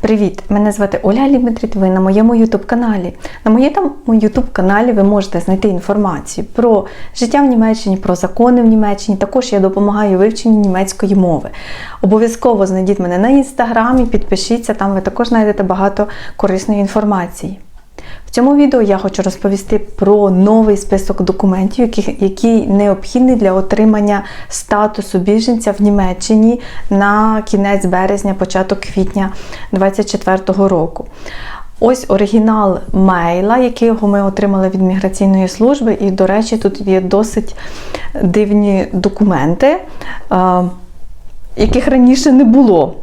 Привіт! Мене звати Оля Лімитріт, ви на моєму ютуб-каналі. На моєму ютуб-каналі ви можете знайти інформацію про життя в Німеччині, про закони в Німеччині. Також я допомагаю вивченню німецької мови. Обов'язково знайдіть мене на інстаграмі, підпишіться, там ви також знайдете багато корисної інформації. В цьому відео я хочу розповісти про новий список документів, який, який необхідний для отримання статусу біженця в Німеччині на кінець березня, початок квітня 2024 року. Ось оригінал мейла, якого ми отримали від міграційної служби, і, до речі, тут є досить дивні документи, е, яких раніше не було.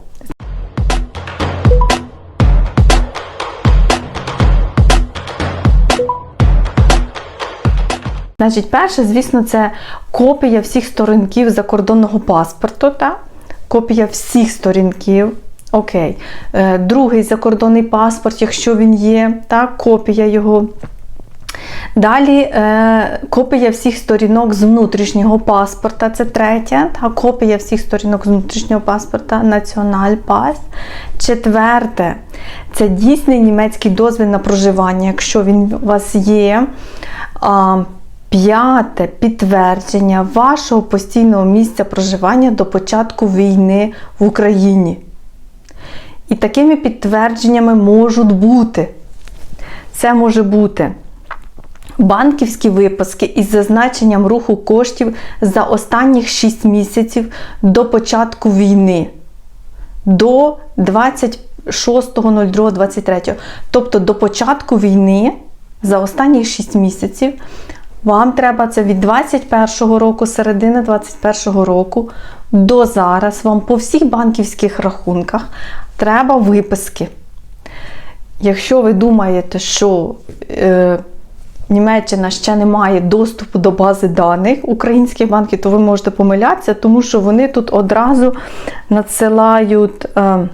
Значить, перше, звісно, це копія всіх сторінків закордонного паспорту, та? копія всіх сторінків. Окей. Е, Другий закордонний паспорт, якщо він є, та? копія його. Далі е, копія всіх сторінок з внутрішнього паспорта, це третє. Та, копія всіх сторінок з внутрішнього паспорта, Національпас. Четверте це дійсний німецький дозвіл на проживання, якщо він у вас є. П'яте підтвердження вашого постійного місця проживання до початку війни в Україні. І такими підтвердженнями можуть бути. Це може бути банківські виписки із зазначенням руху коштів за останніх 6 місяців до початку війни. До 26.02.23. Тобто до початку війни за останні 6 місяців. Вам треба це від 21-го року, середини 21-го року до зараз. Вам по всіх банківських рахунках треба виписки. Якщо ви думаєте, що е, Німеччина ще не має доступу до бази даних українських банків, то ви можете помилятися, тому що вони тут одразу надсилають. Е,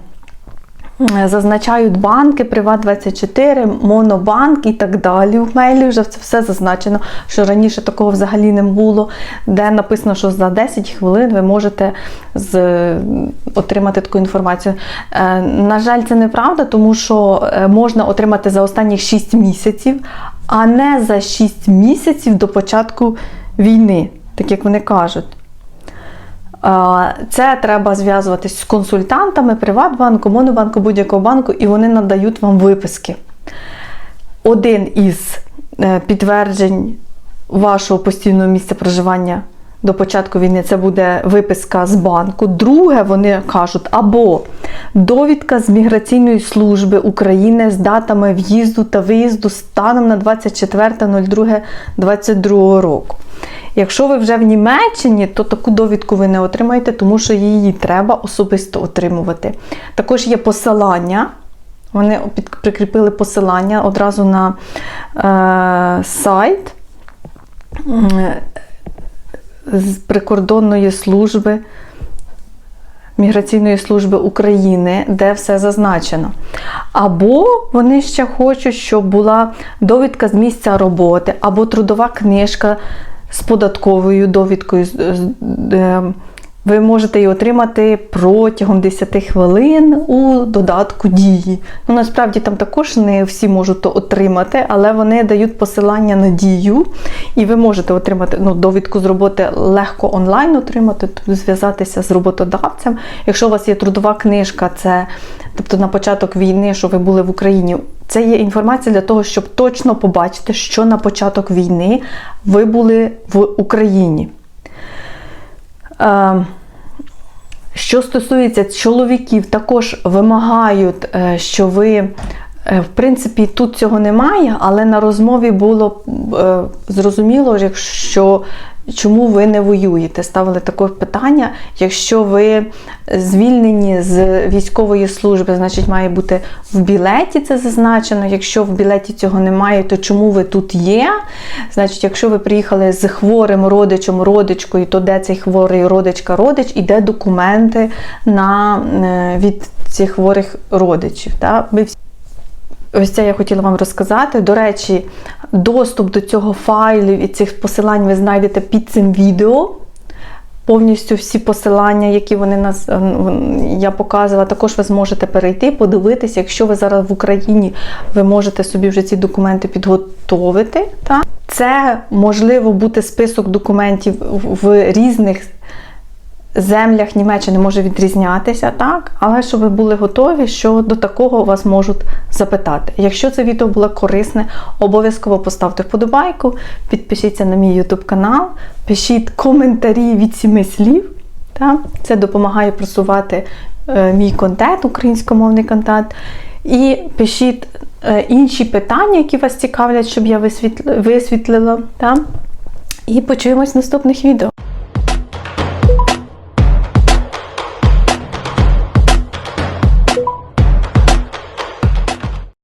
Зазначають банки, Приват24, Монобанк і так далі. В мейлі вже це все зазначено, що раніше такого взагалі не було, де написано, що за 10 хвилин ви можете з, отримати таку інформацію. Е, на жаль, це неправда, тому що е, можна отримати за останні 6 місяців, а не за 6 місяців до початку війни, так як вони кажуть. Це треба зв'язуватись з консультантами Приватбанку, Монобанку, будь-якого банку, і вони надають вам виписки. Один із е, підтверджень вашого постійного місця проживання до початку війни це буде виписка з банку. Друге, вони кажуть, або довідка з міграційної служби України з датами в'їзду та виїзду станом на 24.02.22 року. Якщо ви вже в Німеччині, то таку довідку ви не отримаєте, тому що її треба особисто отримувати. Також є посилання. Вони прикріпили посилання одразу на е, сайт з прикордонної служби. Міграційної служби України, де все зазначено. Або вони ще хочуть, щоб була довідка з місця роботи, або трудова книжка з податковою довідкою. Ви можете її отримати протягом 10 хвилин у додатку дії. Ну, Насправді там також не всі можуть отримати, але вони дають посилання на дію, і ви можете отримати ну, довідку з роботи легко онлайн отримати, зв'язатися з роботодавцем. Якщо у вас є трудова книжка, це тобто на початок війни, що ви були в Україні. Це є інформація для того, щоб точно побачити, що на початок війни ви були в Україні. Е, що стосується чоловіків, також вимагають, е, що ви, в принципі, тут цього немає, але на розмові було зрозуміло, що чому ви не воюєте? Ставили таке питання. Якщо ви звільнені з військової служби, значить має бути в білеті це зазначено. Якщо в білеті цього немає, то чому ви тут є? Значить, якщо ви приїхали з хворим родичем, родичкою, то де цей хворий родичка, родич, і де документи на, е, від цих хворих родичів. Так? Ось це я хотіла вам розказати. До речі, доступ до цього файлів і цих посилань ви знайдете під цим відео. повністю всі посилання, які вони нас е, я показувала. Також ви зможете перейти, подивитися. Якщо ви зараз в Україні, ви можете собі вже ці документи підготовити. Так? Це можливо бути список документів в- в різних землях Німеччини може відрізнятися, так? Але щоб ви були готові, що до такого вас можуть запитати. Якщо це відео було корисне, обов'язково поставте вподобайку, підпишіться на мій YouTube канал, пишіть коментарі від сіми слів. Так? Це допомагає просувати е, мій контент, українськомовний контент. І пишіть е, інші питання, які вас цікавлять, щоб я висвітл- висвітлила. Так? І почуємось в наступних відео.